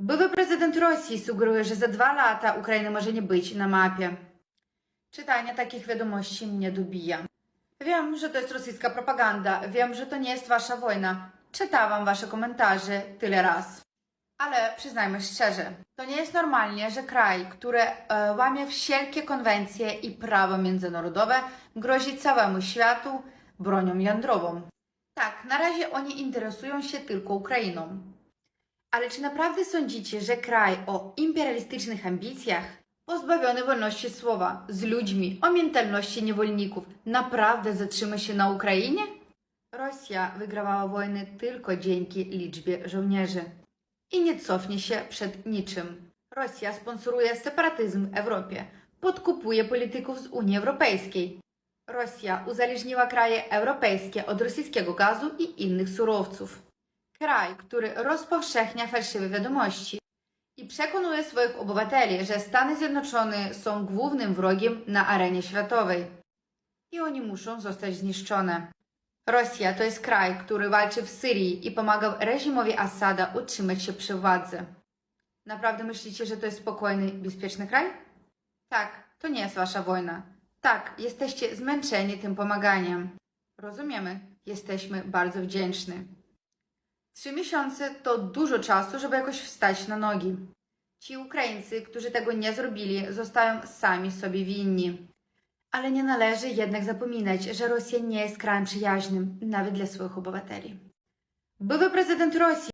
Były prezydent Rosji sugeruje, że za dwa lata Ukraina może nie być na mapie. Czytanie takich wiadomości mnie dobija. Wiem, że to jest rosyjska propaganda, wiem, że to nie jest wasza wojna. Czytałam wasze komentarze tyle raz. Ale przyznajmy szczerze, to nie jest normalnie, że kraj, który e, łamie wszelkie konwencje i prawo międzynarodowe, grozi całemu światu bronią jądrową. Tak, na razie oni interesują się tylko Ukrainą. Ale czy naprawdę sądzicie, że kraj o imperialistycznych ambicjach, pozbawiony wolności słowa, z ludźmi o mentalności niewolników, naprawdę zatrzyma się na Ukrainie? Rosja wygrała wojny tylko dzięki liczbie żołnierzy i nie cofnie się przed niczym. Rosja sponsoruje separatyzm w Europie, podkupuje polityków z Unii Europejskiej. Rosja uzależniła kraje europejskie od rosyjskiego gazu i innych surowców. Kraj, który rozpowszechnia fałszywe wiadomości i przekonuje swoich obywateli, że Stany Zjednoczone są głównym wrogiem na arenie światowej i oni muszą zostać zniszczone. Rosja to jest kraj, który walczy w Syrii i pomagał reżimowi Asada utrzymać się przy władzy. Naprawdę myślicie, że to jest spokojny, bezpieczny kraj? Tak, to nie jest wasza wojna. Tak, jesteście zmęczeni tym pomaganiem. Rozumiemy, jesteśmy bardzo wdzięczni. Trzy miesiące to dużo czasu, żeby jakoś wstać na nogi. Ci Ukraińcy, którzy tego nie zrobili, zostają sami sobie winni. Ale nie należy jednak zapominać, że Rosja nie jest krajem przyjaźnym, nawet dla swoich obywateli. Były prezydent Rosji